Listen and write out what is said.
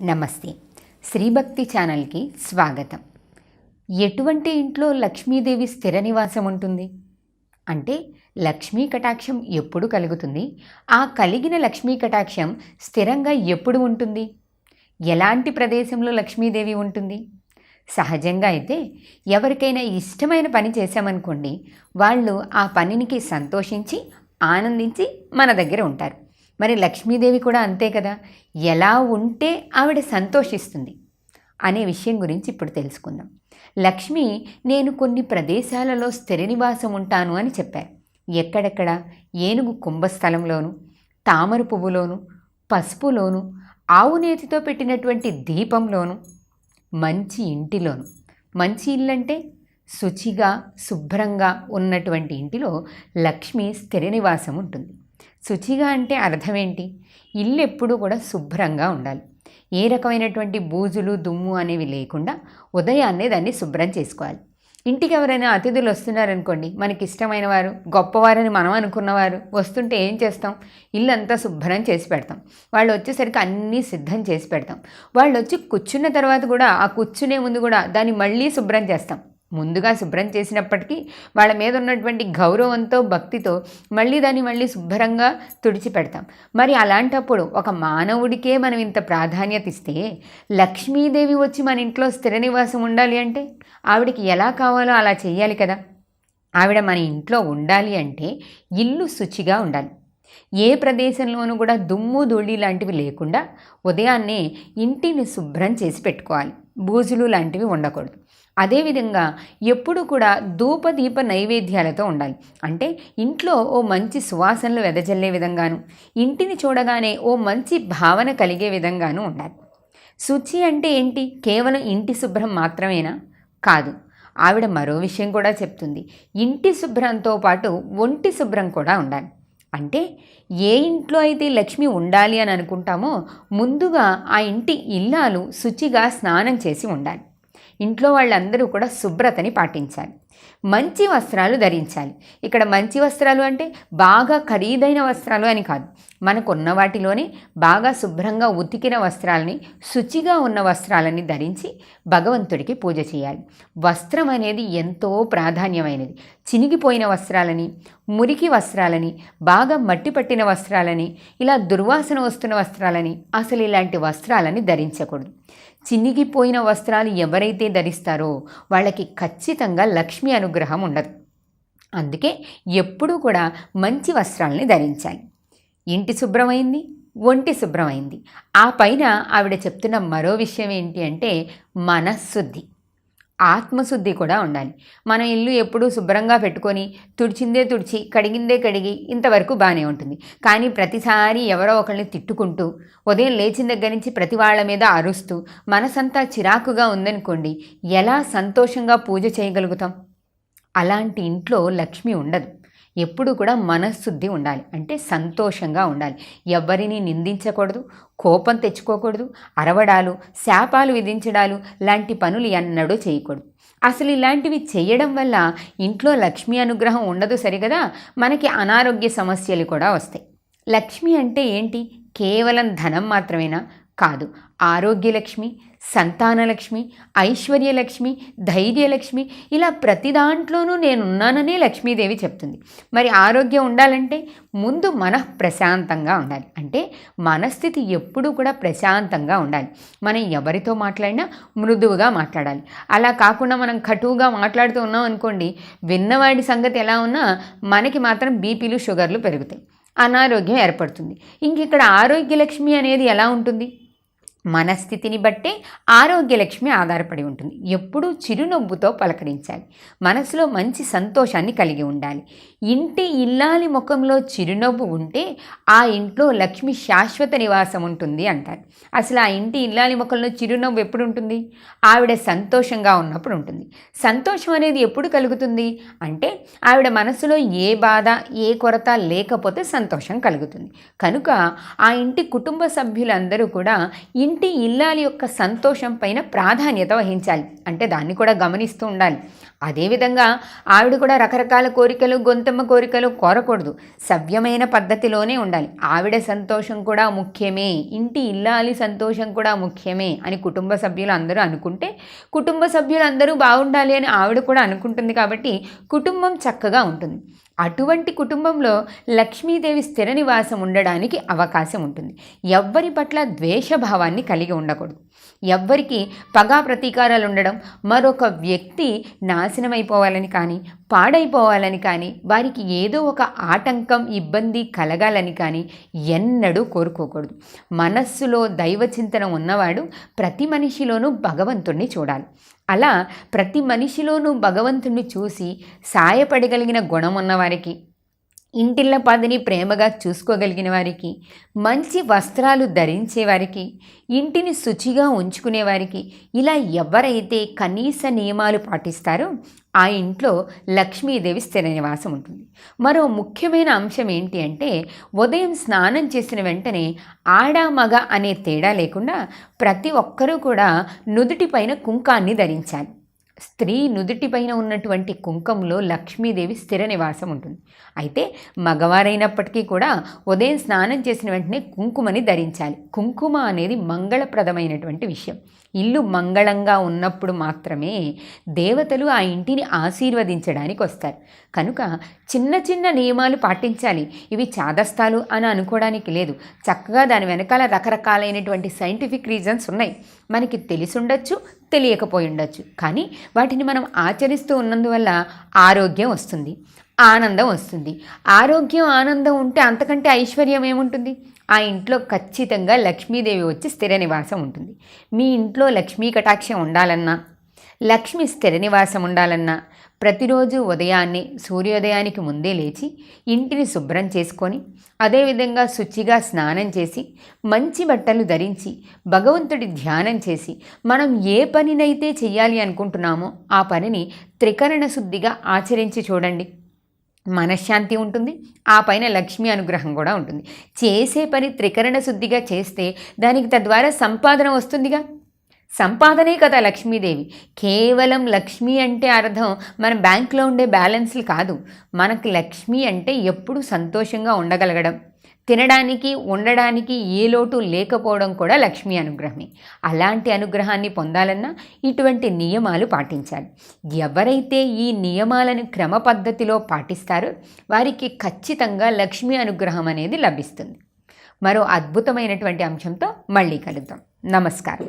నమస్తే. శ్రీభక్తి ఛానల్కి స్వాగతం. ఎటువంటి ఇంట్లో లక్ష్మీదేవి స్థిర నివాసం ఉంటుంది? అంటే లక్ష్మీ కటాక్షం ఎప్పుడు కలుగుతుంది? ఆ కలిగిన లక్ష్మీ కటాక్షం స్థిరంగా ఎప్పుడు ఉంటుంది? ఎలాంటి ప్రదేశంలో లక్ష్మీదేవి ఉంటుంది? సహజంగా అయితే ఎవరికైనా ఇష్టమైన పని చేశామనుకోండి వాళ్ళు ఆ పనికి సంతోషించి ఆనందించి మన దగ్గర ఉంటారు. మరి లక్ష్మీదేవి కూడా అంతే కదా? ఎలా ఉంటే ఆవిడ సంతోషిస్తుంది అనే విషయం గురించి ఇప్పుడు తెలుసుకుందాం. లక్ష్మి నేను కొన్ని ప్రదేశాలలో స్థిర నివాసం ఉంటాను అని చెప్పారు. ఎక్కడెక్కడ? ఏనుగు కుంభస్థలంలోను తామర పువ్వులోను పసుపులోను ఆవు నేతితో పెట్టినటువంటి దీపంలోను మంచి ఇంటిలోను. మంచి ఇల్లంటే శుచిగా శుభ్రంగా ఉన్నటువంటి ఇంటిలో లక్ష్మి స్థిర నివాసం ఉంటుంది. శుచిగా అంటే అర్థం ఏంటి ఇల్లు ఎప్పుడూ కూడా శుభ్రంగా ఉండాలి. ఏ రకమైనటువంటి బూజులు దుమ్ము అనేవి లేకుండా ఉదయాన్నే దాన్ని శుభ్రం చేసుకోవాలి. ఇంటికి ఎవరైనా అతిథులు వస్తున్నారనుకోండి మనకి ఇష్టమైన వారు గొప్పవారని మనం అనుకున్నవారు వస్తుంటే ఏం చేస్తాం? ఇల్లంతా శుభ్రం చేసి పెడతాం. వాళ్ళు వచ్చేసరికి అన్నీ సిద్ధం చేసి పెడతాం. వాళ్ళు వచ్చి కూర్చున్న తర్వాత కూడా ఆ కూర్చునే ముందు కూడా దాన్ని మళ్ళీ శుభ్రం చేస్తాం. ముందుగా శుభ్రం చేసినప్పటికీ వాళ్ళ మీద ఉన్నటువంటి గౌరవంతో భక్తితో మళ్ళీ దాన్ని మళ్ళీ శుభ్రంగా తుడిచిపెడతాం. మరి అలాంటప్పుడు ఒక మానవుడికే మనం ఇంత ప్రాధాన్యత ఇస్తే లక్ష్మీదేవి వచ్చి మన ఇంట్లో స్థిర నివాసం ఉండాలి అంటే ఆవిడకి ఎలా కావాలో అలా చేయాలి కదా. ఆవిడ మన ఇంట్లో ఉండాలి అంటే ఇల్లు శుచిగా ఉండాలి. ఏ ప్రదేశంలోనూ కూడా దుమ్ము ధూళి లాంటివి లేకుండా ఉదయాన్నే ఇంటిని శుభ్రం చేసి పెట్టుకోవాలి. బూజులు లాంటివి ఉండకూడదు. అదేవిధంగా ఎప్పుడు కూడా ధూపదీప నైవేద్యాలతో ఉండాలి. అంటే ఇంట్లో ఓ మంచి సువాసనలు వెదజల్లే విధంగాను ఇంటిని చూడగానే ఓ మంచి భావన కలిగే విధంగాను ఉండాలి. శుచి అంటే ఏంటి? కేవలం ఇంటి శుభ్రం మాత్రమేనా? కాదు. ఆవిడ మరో విషయం కూడా చెప్తుంది. ఇంటి శుభ్రంతో పాటు ఒంటి శుభ్రం కూడా ఉండాలి. అంటే ఏ ఇంట్లో అయితే లక్ష్మి ఉండాలి అని అనుకుంటామో ముందుగా ఆ ఇంటి ఇల్లాలు శుచిగా స్నానం చేసి ఉండాలి. ఇంట్లో వాళ్ళందరూ కూడా శుభ్రతని పాటించాలి. మంచి వస్త్రాలు ధరించాలి. ఇక్కడ మంచి వస్త్రాలు అంటే బాగా ఖరీదైన వస్త్రాలు అని కాదు. మనకున్న వాటిలోనే బాగా శుభ్రంగా ఉతికిన వస్త్రాలని శుచిగా ఉన్న వస్త్రాలని ధరించి భగవంతుడికి పూజ చేయాలి. వస్త్రం అనేది ఎంతో ప్రాధాన్యమైనది. చినిగిపోయిన వస్త్రాలని మురికి వస్త్రాలని బాగా మట్టి పట్టిన వస్త్రాలని ఇలా దుర్వాసన వస్తున్న వస్త్రాలని అసలు ఇలాంటి వస్త్రాలని ధరించకూడదు. చినిగిపోయిన వస్త్రాలు ఎవరైతే ధరిస్తారో వాళ్ళకి ఖచ్చితంగా లక్ష్మి అనుగ్రహం ఉండదు. అందుకే ఎప్పుడూ కూడా మంచి వస్త్రాలని ధరించాలి. ఇంటి శుభ్రమైంది ఒంటి శుభ్రమైంది. ఆ పైన ఆవిడ చెప్తున్న మరో విషయం ఏంటి అంటే మనశుద్ధి ఆత్మశుద్ధి కూడా ఉండాలి. మన ఇల్లు ఎప్పుడూ శుభ్రంగా పెట్టుకొని తుడిచిందే తుడిచి కడిగిందే కడిగి ఇంతవరకు బాగానే ఉంటుంది. కానీ ప్రతిసారి ఎవరో ఒకరిని తిట్టుకుంటూ ఉదయం లేచిన దగ్గర నుంచి ప్రతి వాళ్ళ మీద అరుస్తూ మనసంతా చిరాకుగా ఉందనుకోండి ఎలా సంతోషంగా పూజ చేయగలుగుతాం? అలాంటి ఇంట్లో లక్ష్మి ఉండదు. ఎప్పుడు కూడా మనశుద్ధి ఉండాలి. అంటే సంతోషంగా ఉండాలి. ఎవరిని నిందించకూడదు కోపం తెచ్చుకోకూడదు అరవడాలు శాపాలు విధించడాలు లాంటి పనులు ఎన్నడూ చేయకూడదు. అసలు ఇలాంటివి చేయడం వల్ల ఇంట్లో లక్ష్మీ అనుగ్రహం ఉండదు సరిగదా? మనకి అనారోగ్య సమస్యలు కూడా వస్తాయి. లక్ష్మి అంటే ఏంటి? కేవలం ధనం మాత్రమేనా? కాదు. ఆరోగ్యలక్ష్మి సంతానలక్ష్మి ఐశ్వర్యలక్ష్మి ధైర్యలక్ష్మి ఇలా ప్రతి దాంట్లోనూ నేనున్నాననే లక్ష్మీదేవి చెప్తుంది. మరి ఆరోగ్యం ఉండాలంటే ముందు మన ప్రశాంతంగా ఉండాలి. అంటే మనస్థితి ఎప్పుడూ కూడా ప్రశాంతంగా ఉండాలి. మనం ఎవరితో మాట్లాడినా మృదువుగా మాట్లాడాలి. అలా కాకుండా మనం కటువుగా మాట్లాడుతూ ఉన్నాం అనుకోండి విన్నవాడి సంగతి ఎలా ఉన్నా మనకి మాత్రం బీపీలు షుగర్లు పెరుగుతాయి. అనారోగ్యం ఏర్పడుతుంది. ఇంక ఇక్కడ ఆరోగ్యలక్ష్మి అనేది ఎలా ఉంటుంది? మన స్థితిని బట్టే ఆరోగ్యలక్ష్మి ఆధారపడి ఉంటుంది. ఎప్పుడూ చిరునవ్వుతో పలకరించాలి. మనసులో మంచి సంతోషాన్ని కలిగి ఉండాలి. ఇంటి ఇల్లాలి ముఖంలో చిరునవ్వు ఉంటే ఆ ఇంట్లో లక్ష్మి శాశ్వత నివాసం ఉంటుంది అంటారు. అసలు ఆ ఇంటి ఇల్లాలి ముఖంలో చిరునవ్వు ఎప్పుడు ఉంటుంది? ఆవిడ సంతోషంగా ఉన్నప్పుడు ఉంటుంది. సంతోషం అనేది ఎప్పుడు కలుగుతుంది? అంటే ఆవిడ మనసులో ఏ బాధ ఏ కొరత లేకపోతే సంతోషం కలుగుతుంది. కనుక ఆ ఇంటి కుటుంబ సభ్యులందరూ కూడా ఇంటి ఇంటి ఇల్లాలి యొక్క సంతోషం పైన ప్రాధాన్యత వహించాలి. అంటే దాన్ని కూడా గమనిస్తూ ఉండాలి. అదేవిధంగా ఆవిడ కూడా రకరకాల కోరికలు గొంతమ్మ కోరికలు కోరకూడదు. సవ్యమైన పద్ధతిలోనే ఉండాలి. ఆవిడ సంతోషం కూడా ముఖ్యమే. ఇంటి ఇల్లాలి సంతోషం కూడా ముఖ్యమే అని కుటుంబ సభ్యులు అందరూ అనుకుంటే కుటుంబ సభ్యులు అందరూ బాగుండాలి అని ఆవిడ కూడా అనుకుంటుంది కాబట్టి కుటుంబం చక్కగా ఉంటుంది. అటువంటి కుటుంబంలో లక్ష్మీదేవి స్థిర నివాసం ఉండడానికి అవకాశం ఉంటుంది. ఎవ్వరి పట్ల ద్వేషభావాన్ని కలిగి ఉండకూడదు. ఎవ్వరికి పగా ప్రతీకారాలు ఉండడం మరొక వ్యక్తి నాశనమైపోవాలని కానీ పాడైపోవాలని కానీ వారికి ఏదో ఒక ఆటంకం ఇబ్బంది కలగాలని కానీ ఎన్నడూ కోరుకోకూడదు. మనస్సులో దైవ చింతన ఉన్నవాడు ప్రతి మనిషిలోనూ భగవంతుణ్ణి చూడాలి. అలా ప్రతి మనిషిలోనూ భగవంతుణ్ణి చూసి సాయపడగలిగిన గుణం ఉన్నవారికి ఇంటిళ్ళ పదిని ప్రేమగా చూసుకోగలిగిన వారికి మంచి వస్త్రాలు ధరించే వారికి ఇంటిని శుచిగా ఉంచుకునే వారికి ఇలా ఎవరైతే కనీస నియమాలు పాటిస్తారో ఆ ఇంట్లో లక్ష్మీదేవి స్థిర నివాసం ఉంటుంది. మరో ముఖ్యమైన అంశం ఏంటి అంటే ఉదయం స్నానం చేసిన వెంటనే ఆడ మగ అనే తేడా లేకుండా ప్రతి ఒక్కరూ కూడా నుదుటిపైన కుంకాన్ని ధరించాలి. స్త్రీ నుదుటిపైన ఉన్నటువంటి కుంకంలో లక్ష్మీదేవి స్థిర నివాసం ఉంటుంది. అయితే మగవారైనప్పటికీ కూడా ఉదయం స్నానం చేసిన వెంటనే కుంకుమని ధరించాలి. కుంకుమ అనేది మంగళప్రదమైనటువంటి విషయం. ఇల్లు మంగళంగా ఉన్నప్పుడు మాత్రమే దేవతలు ఆ ఇంటిని ఆశీర్వదించడానికి వస్తారు. కనుక చిన్న చిన్న నియమాలు పాటించాలి. ఇవి చాదస్తాలు అని అనుకోవడానికి లేదు. చక్కగా దాని వెనకాల రకరకాలైనటువంటి సైంటిఫిక్ రీజన్స్ ఉన్నాయి. మనకి తెలిసుండొచ్చు తెలియకపోయి ఉండొచ్చు. కానీ వాటిని మనం ఆచరిస్తూ ఉన్నందువల్ల ఆరోగ్యం వస్తుంది ఆనందం వస్తుంది. ఆరోగ్యం ఆనందం ఉంటే అంతకంటే ఐశ్వర్యం ఏముంటుంది? ఆ ఇంట్లో ఖచ్చితంగా లక్ష్మీదేవి వచ్చి స్థిర నివాసం ఉంటుంది. మీ ఇంట్లో లక్ష్మీ కటాక్షం ఉండాలన్నా లక్ష్మి స్థిర నివాసం ఉండాలన్నా ప్రతిరోజు ఉదయాన్నే సూర్యోదయానికి ముందే లేచి ఇంటిని శుభ్రం చేసుకొని అదేవిధంగా శుచిగా స్నానం చేసి మంచి బట్టలు ధరించి భగవంతుడి ధ్యానం చేసి మనం ఏ పనినైతే చెయ్యాలి అనుకుంటున్నామో ఆ పనిని త్రికరణ శుద్ధిగా ఆచరించి చూడండి. మనశ్శాంతి ఉంటుంది ఆ పైన లక్ష్మీ అనుగ్రహం కూడా ఉంటుంది. చేసే పని త్రికరణ శుద్ధిగా చేస్తే దానికి తద్వారా సంపాదన వస్తుందిగా. సంపాదనే కదా లక్ష్మీదేవి. కేవలం లక్ష్మి అంటే అర్థం మన బ్యాంకులో ఉండే బ్యాలెన్స్లు కాదు. మనకు లక్ష్మి అంటే ఎప్పుడు సంతోషంగా ఉండగలగడం. తినడానికి ఉండడానికి ఏ లోటు లేకపోవడం కూడా లక్ష్మీ అనుగ్రహమే. అలాంటి అనుగ్రహాన్ని పొందాలన్నా ఇటువంటి నియమాలు పాటించాలి. ఎవరైతే ఈ నియమాలను క్రమ పద్ధతిలో పాటిస్తారో వారికి ఖచ్చితంగా లక్ష్మీ అనుగ్రహం అనేది లభిస్తుంది. మరో అద్భుతమైనటువంటి అంశంతో మళ్ళీ కలుద్దాం. నమస్కారం.